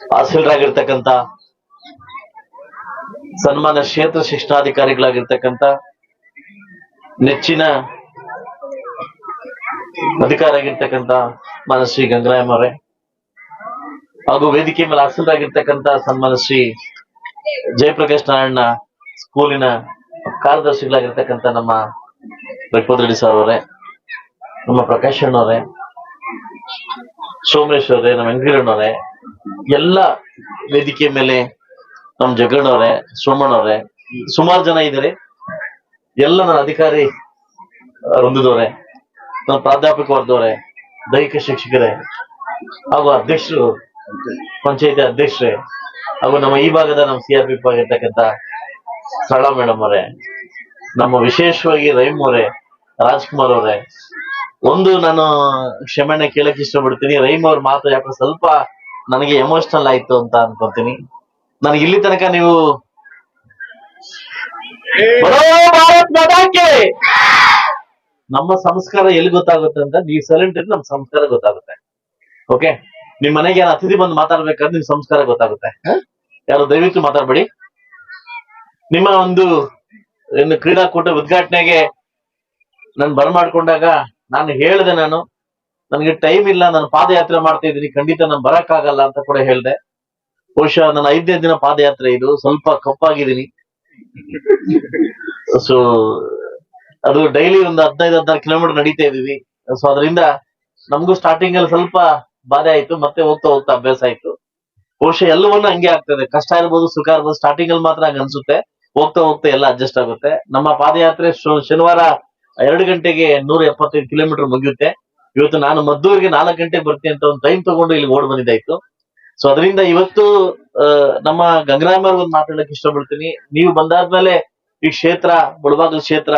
ತಹಸೀಲ್ರಾಗಿರ್ತಕ್ಕಂತ ಸನ್ಮಾನ ಕ್ಷೇತ್ರ ಶಿಕ್ಷಣಾಧಿಕಾರಿಗಳಾಗಿರ್ತಕ್ಕಂತ ನೆಚ್ಚಿನ ಅಧಿಕಾರಿ ಆಗಿರ್ತಕ್ಕಂತ ಮನಸ್ವಿ ಶ್ರೀ ಗಂಗರಾಯಮ್ಮ ಅವರೇ, ಹಾಗೂ ವೇದಿಕೆ ಮೇಲೆ ಆಸೀನರಾಗಿರ್ತಕ್ಕಂತ ಸನ್ಮಾನ ಶ್ರೀ ಜಯಪ್ರಕಾಶ್ ನಾರಾಯಣ ಸ್ಕೂಲಿನ ಕಾರ್ಯದರ್ಶಿಗಳಾಗಿರ್ತಕ್ಕಂತ ನಮ್ಮ ರೆಡ್ಡಿ ಸರ್ ಅವರೇ, ನಮ್ಮ ಪ್ರಕಾಶ್ ಅಣ್ಣವರೇ ಸೋಮೇಶ್ ಅವರೇ, ನಮ್ಮ ವೆಂಕಟರಣ್ಣವರೇ ಎಲ್ಲ ವೇದಿಕೆ ಮೇಲೆ ನಮ್ ಜಗಣ್ಣವ್ರೆ ಸೋಮಣ್ಣವ್ರೆ ಸುಮಾರು ಜನ ಇದ್ದಾರೆ ಎಲ್ಲ ನನ್ನ ಅಧಿಕಾರಿ ವೃಂದದವ್ರೆ, ನನ್ನ ಪ್ರಾಧ್ಯಾಪಕ ವರ್ಗದವ್ರೆ, ದೈಹಿಕ ಶಿಕ್ಷಕರೇ, ಹಾಗೂ ಅಧ್ಯಕ್ಷರು, ಪಂಚಾಯತಿ ಅಧ್ಯಕ್ಷರೇ, ಹಾಗೂ ನಮ್ಮ ಈ ಭಾಗದ ನಮ್ಮ ಸಿ ಆರ್ ಪಿ ಆಗಿರ್ತಕ್ಕಂಥ ಸರಳ ಮೇಡಮ್ ಅವರೇ, ನಮ್ಮ ವಿಶೇಷವಾಗಿ ರೈಮ್ ಅವರೇ, ರಾಜ್ಕುಮಾರ್ ಅವರೇ. ಒಂದು ನಾನು ಕ್ಷಮೆನ ಕೇಳಕ್ಕೆ ಇಷ್ಟಪಡ್ತೀನಿ. ರೈಮ್ ಅವ್ರ ಮಾತು ಯಾಕಂದ್ರೆ ಸ್ವಲ್ಪ ನನಗೆ ಎಮೋಷನಲ್ ಆಯ್ತು ಅಂತ ಅನ್ಕೊಂತೀನಿ. ನನಗೆ ಇಲ್ಲಿ ತನಕ ನೀವು ನಮ್ಮ ಸಂಸ್ಕಾರ ಎಲ್ಲಿ ಗೊತ್ತಾಗುತ್ತೆ ಅಂತ ನೀವು ಸೈಲೆಂಟ್ ಇದ್ರೆ ನಮ್ಮ ಸಂಸ್ಕಾರ ಗೊತ್ತಾಗುತ್ತೆ. ಓಕೆ ನಿಮ್ ಮನೆಗೆ ಯಾರು ಅತಿಥಿ ಬಂದು ಮಾತಾಡ್ಬೇಕಾದ್ರೆ ನಿಮ್ ಸಂಸ್ಕಾರ ಗೊತ್ತಾಗುತ್ತೆ. ಯಾರು ದಯವಿಟ್ಟು ಮಾತಾಡ್ಬೇಡಿ. ನಿಮ್ಮ ಒಂದು ಏನು ಕ್ರೀಡಾಕೂಟ ಉದ್ಘಾಟನೆಗೆ ನಾನು ಬರಮಾಡ್ಕೊಂಡಾಗ ನಾನು ಹೇಳಿದೆ ನಾನು ನನಗೆ ಟೈಮ್ ಇಲ್ಲ, ನಾನು ಪಾದಯಾತ್ರೆ ಮಾಡ್ತಾ ಇದ್ದೀನಿ, ಖಂಡಿತ ನಾನು ಬರಕ್ಕಾಗಲ್ಲ ಅಂತ ಕೂಡ ಹೇಳ್ದೆ. ಬಹುಶಃ ನನ್ನ ಐದನೇ ದಿನ ಪಾದಯಾತ್ರೆ ಇದು, ಸ್ವಲ್ಪ ಕಪ್ಪಾಗಿದ್ದೀನಿ. ಸೊ ಅದು ಡೈಲಿ ಒಂದು ಹದಿನೈದು, ಹದಿನಾರು ಕಿಲೋಮೀಟರ್ ನಡೀತಾ ಇದೀವಿ ಸೊ ಅದರಿಂದ ನಮಗೂ ಸ್ಟಾರ್ಟಿಂಗ್ ಅಲ್ಲಿ ಸ್ವಲ್ಪ ಬಾಧೆ ಆಯ್ತು, ಮತ್ತೆ ಹೋಗ್ತಾ ಹೋಗ್ತಾ ಅಭ್ಯಾಸ ಆಯ್ತು. ಬಹುಶಃ ಎಲ್ಲವನ್ನೂ ಹಂಗೆ ಆಗ್ತದೆ. ಕಷ್ಟ ಇರ್ಬೋದು, ಸುಖ ಇರ್ಬೋದು ಸ್ಟಾರ್ಟಿಂಗ್ ಅಲ್ಲಿ ಮಾತ್ರ ಹಂಗ ಅನ್ಸುತ್ತೆ. ಹೋಗ್ತಾ ಹೋಗ್ತಾ ಎಲ್ಲ ಅಡ್ಜಸ್ಟ್ ಆಗುತ್ತೆ. ನಮ್ಮ ಪಾದಯಾತ್ರೆ ಶನಿವಾರ ಎರಡು ಗಂಟೆಗೆ ನೂರ ಎಪ್ಪತ್ತೈದು ಕಿಲೋಮೀಟರ್ ಮುಗಿಯುತ್ತೆ. ಇವತ್ತು ನಾನು ಮದ್ದೂರಿಗೆ ನಾಲ್ಕು ಗಂಟೆಗೆ ಬರ್ತೀನಿ ಅಂತ ಒಂದು ಟೈಮ್ ತಗೊಂಡು ಇಲ್ಲಿ ಓಡ್ ಬಂದಿದ್ದಾಯ್ತು. ಸೊ ಅದರಿಂದ ಇವತ್ತು ನಮ್ಮ ಗಂಗರಾಮರ್ ಒಂದು ಮಾತಾಡಕ್ ಇಷ್ಟಪಡ್ತೀನಿ. ನೀವು ಬಂದಾದ್ಮೇಲೆ ಈ ಕ್ಷೇತ್ರ, ಮುಳಬಾಗಿಲು ಕ್ಷೇತ್ರ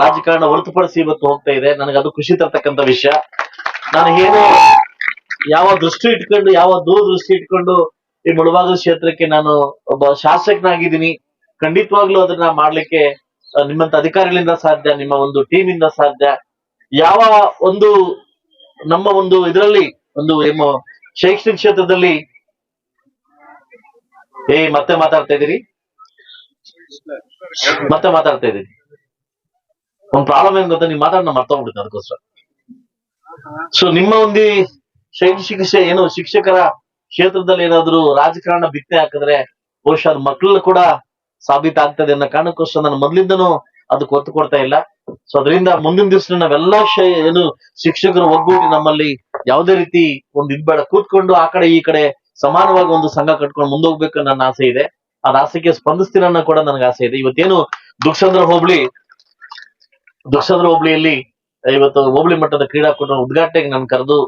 ರಾಜಕಾರಣ ಹೊರತುಪಡಿಸಿ ಇವತ್ತು ಹೋಗ್ತಾ ಇದೆ. ನನಗೆ ಅದು ಖುಷಿ ತರ್ತಕ್ಕಂತ ವಿಷಯ. ನನಗೇನು ಯಾವ ದೃಷ್ಟಿ ಇಟ್ಕೊಂಡು, ಯಾವ ದೂರದೃಷ್ಟಿ ಇಟ್ಕೊಂಡು ಈ ಮುಳಬಾಗಿಲು ಕ್ಷೇತ್ರಕ್ಕೆ ನಾನು ಒಬ್ಬ ಶಾಸಕನಾಗಿದ್ದೀನಿ. ಖಂಡಿತವಾಗ್ಲೂ ಅದನ್ನ ಮಾಡ್ಲಿಕ್ಕೆ ನಿಮ್ಮಂತ ಅಧಿಕಾರಿಗಳಿಂದ ಸಾಧ್ಯ, ನಿಮ್ಮ ಒಂದು ಟೀಮ್ ಸಾಧ್ಯ. ಯಾವ ಒಂದು ನಮ್ಮ ಒಂದು ಇದರಲ್ಲಿ ಒಂದು ಏನು ಶೈಕ್ಷಣಿಕ ಕ್ಷೇತ್ರದಲ್ಲಿ ಏ, ಮತ್ತೆ ಮಾತಾಡ್ತಾ ಇದೀರಿ ಮತ್ತೆ ಮಾತಾಡ್ತಾ ಇದೀರಿ ಒಂದ್ ಪ್ರಾಬ್ಲಮ್ ಏನ್ ಗೊತ್ತಾ? ನೀವು ಮಾತಾಡ್ ಮರ್ತೋಗ್ಬಿಡುತ್ತೆ ಅದಕ್ಕೋಸ್ಕರ. ಸೊ ನಿಮ್ಮ ಒಂದು ಶೈಕ್ಷಣಿಕ ಏನು ಶಿಕ್ಷಕರ ಕ್ಷೇತ್ರದಲ್ಲಿ ಏನಾದ್ರು ರಾಜಕಾರಣ ಬಿತ್ತನೆ ಹಾಕಿದ್ರೆ ಬಹುಶಃ ಮಕ್ಕಳು ಕೂಡ ಸಾಬೀತಾಗ್ತದೆ ಅನ್ನೋ ಕಾರಣಕ್ಕೋಸ್ಕರ ನಾನು ಮೊದ್ಲಿಂದನೂ ಅದಕ್ಕೆ ಒತ್ತು ಕೊಡ್ತಾ ಇಲ್ಲ. ಸೊ ಅದರಿಂದ ಮುಂದಿನ ದಿವಸ ನಾವೆಲ್ಲಾ ಏನು ಶಿಕ್ಷಕರು ಒಗ್ಗೂಡಿ ನಮ್ಮಲ್ಲಿ ಯಾವುದೇ ರೀತಿ ಒಂದು ಇದ್ಬೇಡ ಕೂತ್ಕೊಂಡು ಆ ಕಡೆ ಈ ಕಡೆ ಸಮಾನವಾಗಿ ಒಂದು ಸಂಘ ಕಟ್ಕೊಂಡು ಮುಂದೋಗ್ಬೇಕು ನನ್ನ ಆಸೆ ಇದೆ. ಅದ್ ಆಸೆಗೆ ಸ್ಪಂದಿಸ್ತೀನಿ ಅನ್ನೋ ಕೂಡ ನನಗೆ ಆಸೆ ಇದೆ. ಇವತ್ತೇನು ದುಕ್ಷಂದ್ರ ಹೋಬಳಿ, ದುಕ್ಷಂದ್ರ ಹೋಬಳಿಯಲ್ಲಿ, ಇವತ್ತು ಹೋಬಳಿ ಮಟ್ಟದ ಕ್ರೀಡಾಕೂಟ ಉದ್ಘಾಟನೆಗೆ ನಾನು ಕರೆದು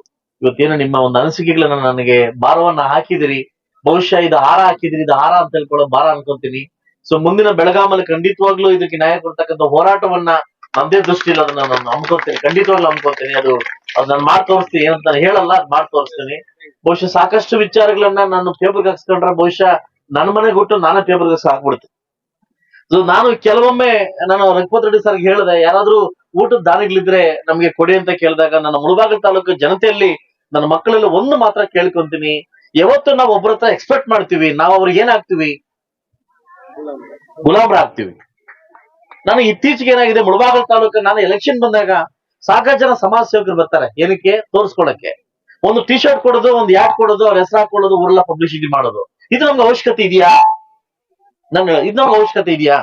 ಇವತ್ತೇನು ನಿಮ್ಮ ಒಂದು ಅನಿಸಿಕೆಗಳನ್ನ ನನಗೆ ಭಾರವನ್ನ ಹಾಕಿದಿರಿ, ಬಹುಶಃ ಇದು ಹಾರ ಹಾಕಿದಿರಿ, ಇದು ಹಾರ ಅಂತ ಹೇಳ್ಕೊಳ್ಳೋ ಭಾರ ಅನ್ಕೊಂತೀನಿ. ಸೊ ಮುಂದಿನ ಬೆಳಗಾಮಲ್ಲಿ ಖಂಡಿತವಾಗ್ಲೂ ಇದಕ್ಕೆ ನ್ಯಾಯ ಕೊಡ್ತಕ್ಕಂಥ ಹೋರಾಟವನ್ನ ನಮ್ದೇ ದೃಷ್ಟಿಲಿ ಅದನ್ನ ನಾನು ಅಂಬ್ಕೊಂತೀನಿ ಖಂಡಿತವಾಗ್ಲೂ ಅನ್ಕೋತೀನಿ ಅದು ಅದ್ ನಾನು ಮಾಡಿ ತೋರಿಸ್ತೀನಿ ಏನಂತ ನಾನು ಹೇಳಲ್ಲ, ಅದ್ ಮಾಡಿ ತೋರಿಸ್ತೀನಿ ಬಹುಶಃ ಸಾಕಷ್ಟು ವಿಚಾರಗಳನ್ನ ನಾನು ಪೇಪರ್ಗೆ ಹಾಕ್ಸ್ಕೊಂಡ್ರೆ ಬಹುಶಃ ನನ್ನ ಮನೆಗೆ ಬಿಟ್ಟು ನಾನೇ ಪೇಪರ್ಗೆ ಹಾಕ್ಬಿಡ್ತೀನಿ. ನಾನು ಕೆಲವೊಮ್ಮೆ ನಾನು ರಘುಪತ್ ರೆಡ್ಡಿ ಸರ್ ಹೇಳಿದೆ, ಯಾರಾದ್ರೂ ಊಟದ ದಾನಿಗಳಿದ್ರೆ ನಮ್ಗೆ ಕೊಡಿ ಅಂತ ಕೇಳಿದಾಗ ನನ್ನ ಮುಳಬಾಗಿಲು ತಾಲೂಕು ಜನತೆಯಲ್ಲಿ ನನ್ನ ಮಕ್ಕಳೆಲ್ಲ ಒಂದು ಮಾತ್ರ ಕೇಳ್ಕೊಂತೀನಿ. ಯಾವತ್ತು ನಾವು ಒಬ್ಬರ ಎಕ್ಸ್ಪೆಕ್ಟ್ ಮಾಡ್ತೀವಿ, ನಾವು ಅವ್ರಿಗೆ ಏನಾಗ್ತೀವಿ ಗುಲಾಮ್ರಾಗ್ತೀವಿ ನನಗೆ ಇತ್ತೀಚೆಗೆ ಏನಾಗಿದೆ, ಮುಳಬಾಗಲ್ ತಾಲೂಕು ನಾನು ಎಲೆಕ್ಷನ್ ಬಂದಾಗ ಸಾಕಷ್ಟು ಜನ ಸಮಾಜ ಸೇವಕರು ಬರ್ತಾರೆ. ಏನಕ್ಕೆ? ತೋರಿಸ್ಕೊಳಕ್ಕೆ. ಒಂದು ಟಿ ಶರ್ಟ್ ಕೊಡೋದು, ಒಂದು ಯಾಟ್ ಕೊಡೋದು, ಅವ್ರ ಹೆಸರು ಹಾಕೊಳ್ಳೋದು, ಊರೆಲ್ಲ ಪಬ್ಲಿಸಿಟಿ ಮಾಡೋದು. ಇದು ನಮ್ಗೆ ಅವಶ್ಯಕತೆ ಇದೆಯಾ? ನನ್, ಇದು ನಮ್ಗೆ ಅವಶ್ಯಕತೆ ಇದೆಯಾ?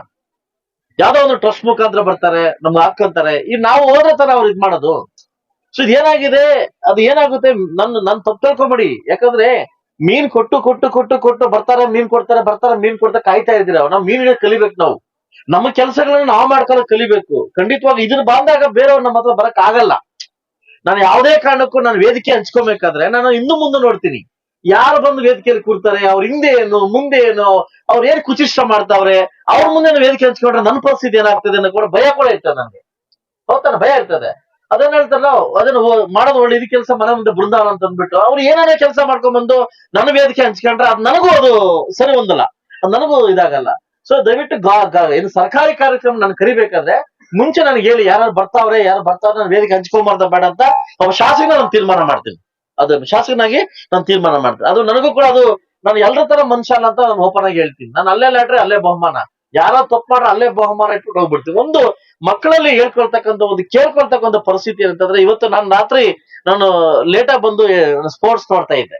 ಯಾವ್ದೋ ಒಂದು ಟ್ರಸ್ಟ್ ಮುಖಾಂತರ ಬರ್ತಾರೆ, ನಮ್ಗೆ ಹಾಕಂತಾರೆ ಈ ನಾವು ಹೋದ್ರೆ ತರ ಅವ್ರು ಇದ್ ಮಾಡೋದು. ಸೊ ಇದು ಏನಾಗಿದೆ? ಅದು ಏನಾಗುತ್ತೆ? ನನ್ನ ನನ್ ತಪ್ಪು ತಿಳ್ಕೊಂಬೇಡಿ. ಯಾಕಂದ್ರೆ ಮೀನ್ ಕೊಟ್ಟು ಕೊಟ್ಟು ಕೊಟ್ಟು ಕೊಟ್ಟು ಬರ್ತಾರೆ, ಮೀನ್ ಕೊಡ್ತಾರೆ, ಬರ್ತಾರೆ, ಮೀನ್ ಕೊಡ್ತಾ ಕಾಯ್ತಾ ಇದ್ದೀರ? ನಾವು ಮೀನ್ ಕಲಿಬೇಕು ನಾವು. ನಮ್ಮ ಕೆಲಸಗಳನ್ನ ನಾವು ಮಾಡ್ಕೊಳ್ಳೋ ಕಲಿಬೇಕು. ಖಂಡಿತವಾಗಿ ಇದನ್ನ ಬಂದಾಗ ಬೇರೆಯವ್ರು ನಮ್ಮ ಹತ್ರ ಬರಕ್ ಆಗಲ್ಲ. ನಾನು ಯಾವುದೇ ಕಾರಣಕ್ಕೂ ನಾನು ವೇದಿಕೆ ಹಂಚ್ಕೊಬೇಕಾದ್ರೆ ನಾನು ಇನ್ನು ಮುಂದೆ ನೋಡ್ತೀನಿ. ಯಾರು ಬಂದು ವೇದಿಕೆಯಲ್ಲಿ ಕೂರ್ತಾರೆ, ಅವ್ರ ಹಿಂದೆ ಏನು, ಮುಂದೆ ಏನು, ಅವ್ರು ಏನ್ ಕುಚಿಷ್ಟ ಮಾಡ್ತಾವ್ರೆ, ಅವ್ರ ಮುಂದೆ ವೇದಿಕೆ ಹಂಚ್ಕೊಂಡ್ರೆ ನನ್ನ ಪರಿಸ್ಥಿತಿ ಏನಾಗ್ತದೆ ಅನ್ನೋ ಕೂಡ ಭಯ ಕೂಡ ಇರ್ತದೆ ನನಗೆ. ಹೌದಾನ ಭಯ ಇರ್ತದೆ. ಅದನ್ನ ಹೇಳ್ತಾರಲ್ಲ, ಅದನ್ನ ಮಾಡೋದು ಒಳ್ಳೆ ಇದು ಕೆಲಸ ಮನೆ ಮುಂದೆ ಬೃಂದಾವನ ಅಂತ ಅಂದ್ಬಿಟ್ಟು, ಅವ್ರು ಏನೇನೋ ಕೆಲಸ ಮಾಡ್ಕೊಂಡ್ ಬಂದು ನನ್ನ ವೇದಿಕೆ ಹಂಚ್ಕೊಂಡ್ರೆ ಅದ್ ನನಗೂ ಅದು ಸರಿ ಹೊಂದಲ್ಲ ಅದ್ ನನಗೂ ಇದಾಗಲ್ಲ. ಸೊ ದಯವಿಟ್ಟು ಏನು ಸರ್ಕಾರಿ ಕಾರ್ಯಕ್ರಮ ನಾನು ಕರಿಬೇಕಾದ್ರೆ ಮುಂಚೆ ನನಗೆ ಹೇಳಿ ಯಾರು ಬರ್ತಾವ್ರೆ ಯಾರು ಬರ್ತಾವ್ರೆ, ನಾನು ವೇದಿಕೆ ಹಂಚ್ಕೊಂಬಾರ್ದ, ಬೇಡ ಅಂತ ಒಬ್ಬ ಶಾಸಕನ ನಾನು ತೀರ್ಮಾನ ಮಾಡ್ತೀನಿ. ಅದು ಶಾಸಕನಾಗಿ ನಾನು ತೀರ್ಮಾನ ಮಾಡ್ತೀನಿ. ಅದು ನನಗೂ ಕೂಡ ಅದು ನಾನು ಎಲ್ಲರ ತರ ಮನುಷ್ಯ ಅಂತ ನಾನು ಓಪನ್ ಆಗಿ ಹೇಳ್ತೀನಿ. ನಾನು ಅಲ್ಲೇ ಲ್ಯಾಟ್ರೆ ಅಲ್ಲೇ ಬಹುಮಾನ. ಯಾರೋ ತಪ್ಪು ಮಾಡ್ರೆ ಅಲ್ಲೇ ಬಹುಮಾನ ಇಟ್ಬಿಟ್ಟು ಹೋಗ್ಬಿಡ್ತೀವಿ ಒಂದು ಮಕ್ಕಳಲ್ಲಿ ಹೇಳ್ಕೊಳ್ತಕ್ಕಂಥ ಒಂದು, ಕೇಳ್ಕೊಳ್ತಕ್ಕಂಥ ಪರಿಸ್ಥಿತಿ ಅಂತಂದ್ರೆ ಇವತ್ತು ನಾನು ರಾತ್ರಿ ನಾನು ಲೇಟ್ ಬಂದು ಸ್ಪೋರ್ಟ್ಸ್ ನೋಡ್ತಾ ಇದ್ದೆ.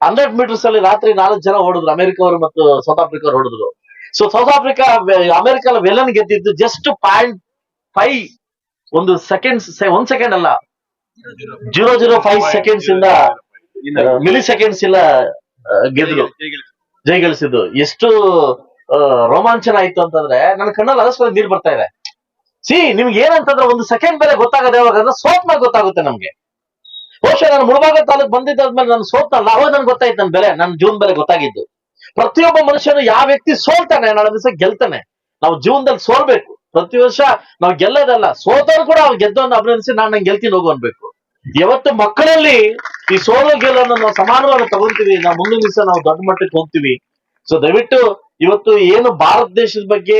ಹಂಡ್ರೆಡ್ ಮೀಟರ್ಸ್ ಅಲ್ಲಿ ರಾತ್ರಿ ನಾಲ್ಕು ಜನ ಹೊಡೆದ್ರು ಅಮೆರಿಕ ಅವರು ಮತ್ತು ಸೌತ್ ಆಫ್ರಿಕಾ ಹೊಡೆದ್ರು ಸೊ ಸೌತ್ ಆಫ್ರಿಕಾ ಅಮೆರಿಕ ವೆಲನ್ ಗೆದ್ದಿದ್ದು ಜಸ್ಟ್ ಪಾಯಿಂಟ್ ಫೈವ್ ಒಂದು ಸೆಕೆಂಡ್ಸ್ ಒಂದ್ ಸೆಕೆಂಡ್ ಅಲ್ಲ. ಜೀರೋ ಜೀರೋ ಫೈವ್ ಸೆಕೆಂಡ್ಸ್ ಇಂದ ಮಿಲಿ ಸೆಕೆಂಡ್ಸ್ ಇಲ್ಲ ಗೆದ್ದು ಗೆದ್ರು ಜಯಗಳಿಸಿದ್ದು ಎಷ್ಟು ರೋಮಾಂಚನ ಆಯ್ತು ಅಂತಂದ್ರೆ ನನ್ನ ಕಣ್ಣಲ್ಲಿ ಅದಷ್ಟು ನೀರು ಬರ್ತಾ ಇದೆ. ಸಿ ನಿಮ್ಗೆ ಏನಂತಂದ್ರೆ ಒಂದು ಸೆಕೆಂಡ್ ಬೆಲೆ ಗೊತ್ತಾಗದೆ ಯಾವಾಗ ಸೋತ್ ಮೇಲೆ ಗೊತ್ತಾಗುತ್ತೆ ನಮ್ಗೆ. ಬಹುಶಃ ನಾನು ಮುಳಬಾಗ ತಾಲೂಕ್ ಬಂದಿದ್ದಾದ್ಮೇಲೆ ನಾನು ಸೋತ್ನಲ್ಲ ಅವಾಗ ನನ್ಗೆ ಗೊತ್ತಾಯ್ತು ನನ್ನ ಬೆಲೆ ನನ್ನ ಜೂನ್ ಬೆಲೆ ಗೊತ್ತಾಗಿದ್ದು. ಪ್ರತಿಯೊಬ್ಬ ಮನುಷ್ಯನು ಯಾವ ವ್ಯಕ್ತಿ ಸೋಲ್ತಾನೆ ನಾಳೆ ದಿವಸ ಗೆಲ್ತಾನೆ. ನಾವು ಜೀವನದಲ್ಲಿ ಸೋಲ್ಬೇಕು. ಪ್ರತಿ ವರ್ಷ ನಾವು ಗೆಲ್ಲೋದಲ್ಲ, ಸೋತವ್ರು ಕೂಡ ಅವ್ರು ಗೆದ್ದವನ್ನ ಅಭಿನಂದಿಸಿ ನಾನು ನಂಗೆ ಗೆಲ್ತೀನಿ ಹೋಗು ಅನ್ಬೇಕು. ಯಾವತ್ತು ಮಕ್ಕಳಲ್ಲಿ ಈ ಸೋಲು ಗೆಲ್ಲನ್ನು ನಾವು ಸಮಾನವಾಗಿ ತಗೊಂತೀವಿ, ನಾವು ಮುಂದಿನ ದಿವಸ ನಾವು ದೊಡ್ಡ ಮಟ್ಟಕ್ಕೆ ಹೋಗ್ತೀವಿ. ಸೊ ದಯವಿಟ್ಟು ಇವತ್ತು ಏನು ಭಾರತ ದೇಶದ ಬಗ್ಗೆ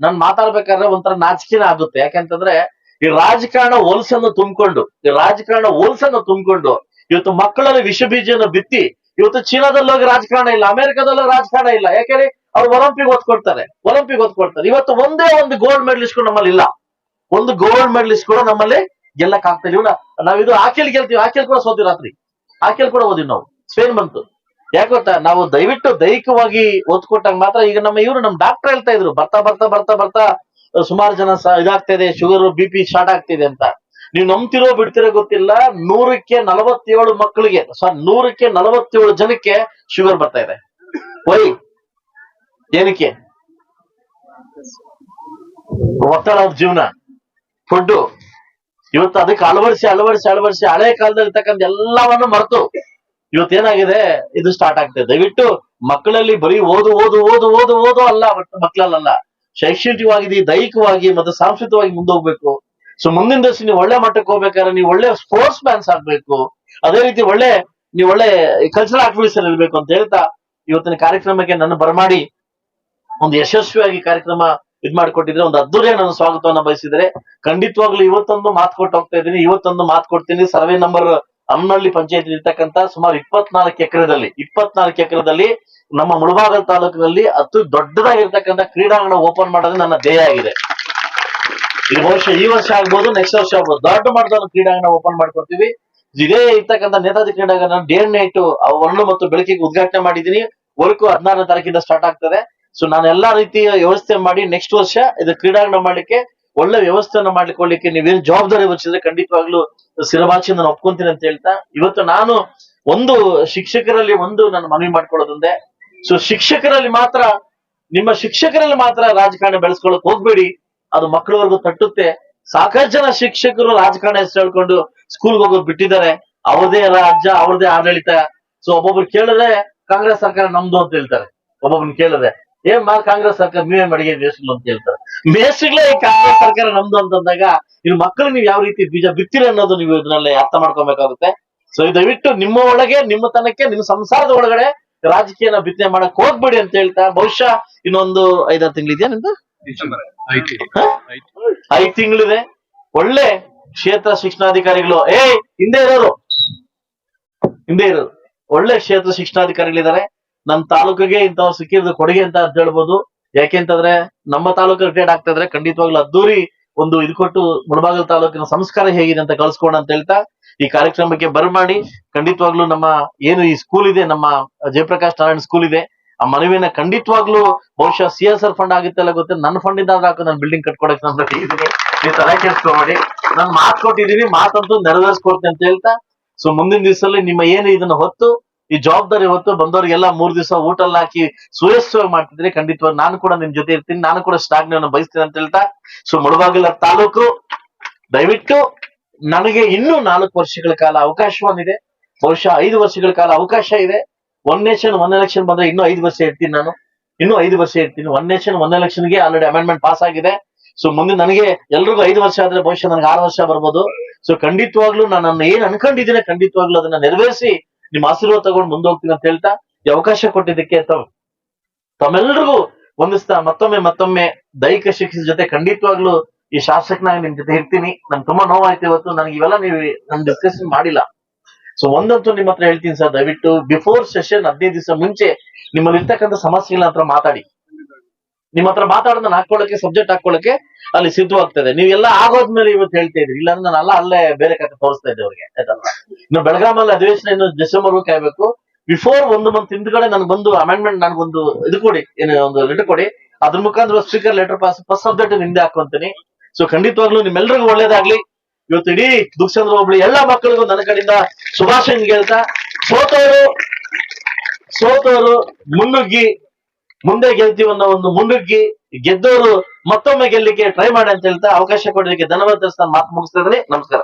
ನಾನು ಮಾತಾಡ್ಬೇಕಾದ್ರೆ ಒಂಥರ ನಾಚಿಕೆನ ಆಗುತ್ತೆ. ಯಾಕಂತಂದ್ರೆ ಈ ರಾಜಕಾರಣ ಹೊಲಸನ್ನು ತುಂಬಿಕೊಂಡು, ಈ ರಾಜಕಾರಣ ಹೊಲಸನ್ನು ತುಂಬಿಕೊಂಡು ಇವತ್ತು ಮಕ್ಕಳಲ್ಲಿ ವಿಷ ಬೀಜನ ಬಿತ್ತಿ ಇವತ್ತು ಚೀನಾದಲ್ಲಿ ಹೋಗಿ ರಾಜಕಾರಣ ಇಲ್ಲ, ಅಮೆರಿಕದಲ್ಲಿ ರಾಜಕಾರಣ ಇಲ್ಲ. ಯಾಕೆಂದ್ರೆ ಅವ್ರು ಒಲಿಂಪಿಕ್ ಒಲಂಪಿಕ್ ಒಲಿಂಪಿಕ್ ಓದ್ಕೊಡ್ತಾರೆ ಇವತ್ತು ಒಂದೇ ಒಂದು ಗೋಲ್ಡ್ ಮೆಡಲಿಸ್ಟ್ ಕೂಡ ನಮ್ಮಲ್ಲಿ ಇಲ್ಲ. ಒಂದು ಗೋಲ್ಡ್ ಮೆಡಲಿಸ್ಟ್ ಕೂಡ ನಮ್ಮಲ್ಲಿ ಗೆಲ್ಲಕ್ ಆಗ್ತಾ ಇಲ್ಲ. ನಾವ್ ಇದು ಆಕೆಲ್ ಗೆಲ್ತೀವಿ. ಆಕೆಲ್ ಕೂಡ ಸೋದಿ ರಾತ್ರಿ. ಆಕೆಲ್ ಕೂಡ ಓದಿವಿ ನಾವು. ಸ್ಪೇನ್ ಬಂತು. ಯಾಕೆ ಗೊತ್ತಾ? ನಾವು ದಯವಿಟ್ಟು ದೈಹಿಕವಾಗಿ ಓದ್ಕೊಟ್ಟಾಗ ಮಾತ್ರ ಈಗ ನಮ್ಮ ಇವರು ನಮ್ ಡಾಕ್ಟರ್ ಹೇಳ್ತಾ ಇದ್ರು. ಬರ್ತಾ ಬರ್ತಾ ಬರ್ತಾ ಬರ್ತಾ, ಸುಮಾರು ಜನ ಇದಾಗ್ತಾ ಇದೆ. ಶುಗರ್, ಬಿ ಪಿ ಸ್ಟಾರ್ಟ್ ಆಗ್ತಿದೆ ಅಂತ. ನೀವು ನಂಬ್ತಿರೋ ಬಿಡ್ತಿರೋ ಗೊತ್ತಿಲ್ಲ, ನೂರಕ್ಕೆ ನಲವತ್ತೇಳು ಮಕ್ಕಳಿಗೆ ಸಾರಿ ನೂರಕ್ಕೆ ನಲವತ್ತೇಳು ಜನಕ್ಕೆ ಶುಗರ್ ಬರ್ತಾ ಇದೆ. ವೈ? ಏನಕ್ಕೆ? ಒತ್ತಡ ಜೀವನ. ಫುಡ್ ಇವತ್ತು ಅದಕ್ಕೆ ಅಳವಡಿಸಿ ಅಳವಡಿಸಿ ಅಳವಡಿಸಿ, ಹಳೆ ಕಾಲದಲ್ಲಿ ಎಲ್ಲವನ್ನು ಮರೆತು ಇವತ್ತು ಏನಾಗಿದೆ? ಇದು ಸ್ಟಾರ್ಟ್ ಆಗ್ತದೆ ದಯವಿಟ್ಟು ಮಕ್ಕಳಲ್ಲಿ ಬರೀ ಓದು ಓದು ಓದು ಓದು ಓದು ಅಲ್ಲ ಮಕ್ಕಳಲ್ಲ ಶೈಕ್ಷಣಿಕವಾಗಿ, ದೈಹಿಕವಾಗಿ ಮತ್ತು ಸಾಂಸ್ಕೃತಿಕವಾಗಿ ಮುಂದೆ ಹೋಗ್ಬೇಕು ಸೊ ಮುಂದಿನ ದಿವಸ ನೀವು ಒಳ್ಳೆ ಮಟ್ಟಕ್ಕೆ ಹೋಗ್ಬೇಕಾದ್ರೆ ನೀವು ಒಳ್ಳೆ ಸ್ಪೋರ್ಟ್ಸ್ ಮ್ಯಾನ್ಸ್ ಆಗ್ಬೇಕು. ಅದೇ ರೀತಿ ಒಳ್ಳೆ, ನೀವು ಒಳ್ಳೆ ಕಲ್ಚರಲ್ ಆಕ್ಟಿವಿಟೀಸ್ ಅಲ್ಲಿ ಇರ್ಬೇಕು ಅಂತ ಹೇಳ್ತಾ ಇವತ್ತಿನ ಕಾರ್ಯಕ್ರಮಕ್ಕೆ ನನ್ನ ಬರಮಾಡಿ ಒಂದು ಯಶಸ್ವಿಯಾಗಿ ಕಾರ್ಯಕ್ರಮ ಇದ್ ಮಾಡಿಕೊಟ್ಟಿದ್ರೆ ಒಂದು ಅದ್ದೂರಿಯ ನನ್ನ ಸ್ವಾಗತವನ್ನ ಬಯಸಿದ್ರೆ ಖಂಡಿತವಾಗ್ಲೂ ಇವತ್ತೊಂದು ಮಾತು ಕೊಟ್ಟು ಹೋಗ್ತಾ ಇದ್ದೀನಿ. ಇವತ್ತೊಂದು ಮಾತು ಕೊಡ್ತೀನಿ. ಸರ್ವೆ ನಂಬರ್ ಅಮ್ಮಳ್ಳಿ ಪಂಚಾಯತ್ ಇರ್ತಕ್ಕಂತ ಸುಮಾರು ಇಪ್ಪತ್ನಾಲ್ಕು ಎಕರೆದಲ್ಲಿ ಇಪ್ಪತ್ನಾಲ್ಕು ಎಕರೆದಲ್ಲಿ ನಮ್ಮ ಮುಳಬಾಗಲ್ ತಾಲೂಕಿನಲ್ಲಿ ಅತಿ ದೊಡ್ಡದಾಗಿರ್ತಕ್ಕಂಥ ಕ್ರೀಡಾಂಗಣ ಓಪನ್ ಮಾಡೋದು ನನ್ನ ಧ್ಯೇಯ ಆಗಿದೆ. ಇದು ಬಹುಶಃ ಈ ವರ್ಷ ಆಗ್ಬೋದು ನೆಕ್ಸ್ಟ್ ವರ್ಷ ಆಗ್ಬೋದು. ದೊಡ್ಡ ಮಟ್ಟದ ಕ್ರೀಡಾಂಗಣ ಓಪನ್ ಮಾಡ್ಕೊಡ್ತೀವಿ. ಇದೇ ಇರ್ತಕ್ಕಂಥ ನೇತಾಜಿ ಕ್ರೀಡಾಂಗಣ ಡೇ ನೈಟ್ ಒಂದು ಮತ್ತು ಬೆಳಕಿಗೆ ಉದ್ಘಾಟನೆ ಮಾಡಿದೀನಿ ವರ್ಕ್ ಹದಿನಾರನೇ ತಾರೀಕಿಂದ ಸ್ಟಾರ್ಟ್ ಆಗ್ತದೆ. ಸೊ ನಾನು ಎಲ್ಲಾ ರೀತಿಯ ವ್ಯವಸ್ಥೆ ಮಾಡಿ ನೆಕ್ಸ್ಟ್ ವರ್ಷ ಇದು ಕ್ರೀಡಾಂಗಣ ಮಾಡ್ಲಿಕ್ಕೆ, ಒಳ್ಳೆ ವ್ಯವಸ್ಥೆಯನ್ನ ಮಾಡ್ಲಿಕ್ಕೆ ನೀವೇನು ಜವಾಬ್ದಾರಿ ವಹಿಸಿದ್ರೆ ಖಂಡಿತವಾಗ್ಲೂ ಸಿರಬಾಚಿ ನಾನು ಒಪ್ಕೊಂತೀನಿ ಅಂತ ಹೇಳ್ತಾ, ಇವತ್ತು ನಾನು ಒಂದು ಶಿಕ್ಷಕರಲ್ಲಿ ಒಂದು ನಾನು ಮನವಿ ಮಾಡ್ಕೊಳ್ಳೋದಂದೆ ಸೊ ಶಿಕ್ಷಕರಲ್ಲಿ ಮಾತ್ರ, ನಿಮ್ಮ ಶಿಕ್ಷಕರಲ್ಲಿ ಮಾತ್ರ ರಾಜಕಾರಣ ಬೆಳೆಸ್ಕೊಳ್ಳಕ್ ಹೋಗ್ಬೇಡಿ. ಅದು ಮಕ್ಕಳವರೆಗೂ ತಟ್ಟುತ್ತೆ. ಸಾಕಷ್ಟು ಜನ ಶಿಕ್ಷಕರು ರಾಜಕಾರಣ ಹೆಸರು ಹೇಳ್ಕೊಂಡು ಸ್ಕೂಲ್ಗೆ ಹೋಗೋದು ಬಿಟ್ಟಿದ್ದಾರೆ. ಅವ್ರದೇ ರಾಜ್ಯ ಅವ್ರದೇ ಆಡಳಿತ. ಸೊ ಒಬ್ಬೊಬ್ರು ಕೇಳಿದ್ರೆ ಕಾಂಗ್ರೆಸ್ ಸರ್ಕಾರ ನಮ್ದು ಅಂತ ಹೇಳ್ತಾರೆ. ಒಬ್ಬೊಬ್ರು ಕೇಳಿದ್ರೆ ಏನ್ ಮಾ, ಕಾಂಗ್ರೆಸ್ ಸರ್ಕಾರ ನೀವೇ ಮಡಿಗೆ ಮೇಸ್ಗಳು ಅಂತ ಹೇಳ್ತಾರೆ. ಮೇಸ್ಗಳೇ ಕಾಂಗ್ರೆಸ್ ಸರ್ಕಾರ ನಮ್ದು ಅಂತಂದಾಗ ಇಲ್ಲಿ ಮಕ್ಕಳು ನೀವು ಯಾವ ರೀತಿ ಬೀಜ ಬಿತ್ತಿರ ಅನ್ನೋದು ನೀವು ಇದರಲ್ಲಿ ಅರ್ಥ ಮಾಡ್ಕೊಬೇಕಾಗುತ್ತೆ. ಸೊ ದಯವಿಟ್ಟು ನಿಮ್ಮ ಒಳಗೆ, ನಿಮ್ಮ ತನಕ್ಕೆ, ನಿಮ್ಮ ಸಂಸಾರದ ಒಳಗಡೆ ರಾಜಕೀಯನ ಬಿತ್ತನೆ ಮಾಡಕ್ ಹೋಗ್ಬೇಡಿ ಅಂತ ಹೇಳ್ತಾ, ಬಹುಶಃ ಇನ್ನೊಂದು ಐದಾರು ತಿಂಗಳಿದೆಯಾ ನಿಮ್ದು? ಐದ್ ತಿಂಗಳಿದೆ. ಒಳ್ಳೆ ಕ್ಷೇತ್ರ ಶಿಕ್ಷಣಾಧಿಕಾರಿಗಳು. ಏ ಹಿಂದೆ ಇರೋರು. ಹಿಂದೆ ಇರೋರು. ಒಳ್ಳೆ ಕ್ಷೇತ್ರ ಶಿಕ್ಷಣಾಧಿಕಾರಿಗಳಿದ್ದಾರೆ. ನಮ್ ತಾಲೂಕಿಗೆ ಇಂಥವ್ ಸಿಕ್ಕಿರೋದು ಕೊಡುಗೆ ಅಂತ ಅರ್ಥ ಹೇಳ್ಬೋದು. ಯಾಕೆಂತಂದ್ರೆ ನಮ್ಮ ತಾಲೂಕು ರಿಟೈರ್ಡ್ ಆಗ್ತಾ ಇದ್ರೆ ಖಂಡಿತವಾಗ್ಲೂ ಅದ್ದೂರಿ ಒಂದು ಇದು ಕೊಟ್ಟು ಮುಳಬಾಗಲ್ ತಾಲೂಕಿನ ಸಂಸ್ಕಾರ ಹೇಗಿದೆ ಅಂತ ಕಳ್ಸ್ಕೊಣ ಅಂತ ಹೇಳ್ತಾ ಈ ಕಾರ್ಯಕ್ರಮಕ್ಕೆ ಬರಮಾಡಿ. ಖಂಡಿತವಾಗ್ಲೂ ನಮ್ಮ ಏನು ಈ ಸ್ಕೂಲ್ ಇದೆ ನಮ್ಮ ಜಯಪ್ರಕಾಶ್ ನಾರಾಯಣ್ ಸ್ಕೂಲ್ ಇದೆ. ಆ ಮನವಿನ ಖಂಡಿತವಾಗ್ಲೂ ಬಹುಶಃ ಸಿ ಎಸ್ ಆರ್ ಫಂಡ್ ಆಗುತ್ತೆ ಅಲ್ಲ ಗೊತ್ತಿಲ್ಲ. ನನ್ನ ಫಂಡ್ ಇಂದ ಹಾಕು ಬಿಲ್ಡಿಂಗ್ ಕಟ್ಕೊಡಕ್ ನಾನು ಇದ್ದೀನಿ. ನೀವು ತಲೆ ಕೆಡ್ಸ್ಕೊಬೇಡಿ ನಾನು ಮಾತು ಕೊಟ್ಟಿದ್ದೀನಿ, ಮಾತಂತೂ ನೆರವೇರಿಸ್ಕೊಡ್ತೀನಿ ಅಂತ ಹೇಳ್ತಾ. ಸೊ ಮುಂದಿನ ದಿವಸದಲ್ಲಿ ನಿಮ್ಮ ಏನು ಇದನ್ನ ಹೊತ್ತು, ಈ ಜವಾಬ್ದಾರಿ ಹೊತ್ತು ಬಂದವರಿಗೆಲ್ಲ ಮೂರ್ ದಿವಸ ಊಟ ಹಾಕಿ ಸುಯಸ್ವಾಗಿ ಮಾಡ್ತಿದ್ರೆ ಖಂಡಿತವಾಗಿ ನಾನು ಕೂಡ ನಿಮ್ ಜೊತೆ ಇರ್ತೀನಿ. ನಾನು ಕೂಡ ಸ್ಟಾಗ್ನವನ್ನು ಬಯಸ್ತೀನಿ ಅಂತ ಹೇಳ್ತಾ. ಸೊ ಮುಳಬಾಗಿಲ ತಾಲೂಕು, ದಯವಿಟ್ಟು ನನಗೆ ಇನ್ನೂ ನಾಲ್ಕು ವರ್ಷಗಳ ಕಾಲ ಅವಕಾಶವನ್ನಿದೆ ಬಹುಶಃ ಐದು ವರ್ಷಗಳ ಕಾಲ ಅವಕಾಶ ಇದೆ. ಒನ್ ನೇಷನ್ ಒನ್ ಎಲೆಕ್ಷನ್ ಬಂದ್ರೆ ಇನ್ನೂ ಐದು ವರ್ಷ ಇರ್ತೀನಿ ನಾನು. ಇನ್ನೂ ಐದು ವರ್ಷ ಇರ್ತೀನಿ. ಒನ್ ನೇಷನ್ ಒನ್ ಎಲೆಕ್ಷನ್ಗೆ ಆಲ್ರೆಡಿ ಅಮೆಂಡ್ಮೆಂಟ್ ಪಾಸ್ ಆಗಿದೆ. ಸೊ ಮುಂದೆ ನನಗೆ ಎಲ್ರಿಗೂ ಐದು ವರ್ಷ ಆದ್ರೆ ಬಹುಶಃ ನನಗೆ ಆರು ವರ್ಷ ಬರ್ಬೋದು. ಸೊ ಖಂಡಿತವಾಗ್ಲೂ ನಾನು ಏನ್ ಅನ್ಕೊಂಡಿದ್ದೀನಿ ಖಂಡಿತವಾಗ್ಲೂ ಅದನ್ನ ನೆರವೇರಿಸಿ ನಿಮ್ಮ ಆಶೀರ್ವಾದ ತಗೊಂಡು ಮುಂದೆ ಹೋಗ್ತೀನಿ ಅಂತ ಹೇಳ್ತಾ ಈ ಅವಕಾಶ ಕೊಟ್ಟಿದ್ದಕ್ಕೆ ತಮ್ ತಮ್ಮೆಲ್ಲರಿಗೂ ಒಂದಿಸ್ತಾ ಮತ್ತೊಮ್ಮೆ ಮತ್ತೊಮ್ಮೆ ದೈಹಿಕ ಶಿಕ್ಷಣ ಜೊತೆ ಖಂಡಿತವಾಗ್ಲೂ ಈ ಶಾಸಕನಾಗಿ ನಿಮ್ ಜೊತೆ ಇರ್ತೀನಿ. ನನ್ಗೆ ತುಂಬಾ ನೋವಾಯ್ತು ಇವತ್ತು. ನನಗೆ ಇವೆಲ್ಲ ನೀವು ನನ್ ಡಿಸ್ಕಷನ್ ಮಾಡಿಲ್ಲ. ಸೊ ಒಂದಂತೂ ನಿಮ್ಮ ಹತ್ರ ಹೇಳ್ತೀನಿ ಸರ್, ದಯವಿಟ್ಟು ಬಿಫೋರ್ ಸೆಷನ್ ಹದಿನೈದು ದಿವಸ ಮುಂಚೆ ನಿಮ್ಮಲ್ಲಿ ಇರ್ತಕ್ಕಂಥ ಸಮಸ್ಯೆಗಳ ಹತ್ರ ಮಾತಾಡಿ. ನಿಮ್ಮ ಹತ್ರ ಮಾತಾಡೋದನ್ನ ಹಾಕೊಳ್ಳಕ್ಕೆ ಸಬ್ಜೆಕ್ಟ್ ಹಾಕೊಳ್ಳಕ್ಕೆ ಅಲ್ಲಿ ಸಿದ್ಧವಾಗ್ತದೆ. ನೀವೆಲ್ಲ ಆಗೋದ್ಮೇಲೆ ಇವತ್ತು ಹೇಳ್ತಾ ಇದ್ರಿ ಇಲ್ಲಾಂದ್ರೆ ನಾನು ಅಲ್ಲ, ಅಲ್ಲೇ ಬೇರೆ ಕತೆ ತೋರಿಸ್ತಾ ಇದ್ದೆ ಅವ್ರಿಗೆ, ಆಯ್ತಲ್ಲ? ಇನ್ನು ಬೆಳಗಾಮಲ್ಲಿ ಅಧಿವೇಶನ ಇನ್ನು ಡಿಸೆಂಬರ್ ಕಾಯ್ಬೇಕು. ಬಿಫೋರ್ ಒಂದು ಮಂತ್ ಹಿಂದ್ಗಡೆ ಬಂದು ಅಮೆಂಡ್ಮೆಂಟ್ ನನ್ಗೊಂದು ಇದು ಕೊಡಿ, ಏನು, ಒಂದು ಲೆಟರ್ ಕೊಡಿ. ಅದ್ರ ಮುಖಾಂತರ speaker letter pass first subject ಹಿಂದೆ ಹಾಕೊಂತೀನಿ ಸೊ ಖಂಡಿತವಾಗ್ಲೂ ನಿಮ್ಮೆಲ್ರಿಗೂ ಒಳ್ಳೇದಾಗ್ಲಿ. ಇವತ್ತು ಇಡೀ ದುಃಖಚಂದ್ರ ಹೋಬಳಿ ಎಲ್ಲ ಮಕ್ಕಳಿಗೂ ನನ್ನ ಕಡೆಯಿಂದ ಶುಭಾಶಯ ಹೇಳ್ತಾ ಸೋತವರು ಸೋತವರು ಮುನ್ನುಗ್ಗಿ, ಮುಂದೆ ಗೆಲ್ತೀವಿ ಅನ್ನೋ ಒಂದು ಮುನ್ನುಗ್ಗಿ ಗೆದ್ದವರು ಮತ್ತೊಮ್ಮೆ ಗೆಲ್ಲಿಕ್ಕೆ ಟ್ರೈ ಮಾಡಿ ಅಂತ ಹೇಳ್ತಾ ಅವಕಾಶ ಕೊಡೋದಕ್ಕೆ ಧನ್ಯವಾದ ಮಾತು ಮುಗಿಸ್ತಾ ನಮಸ್ಕಾರ.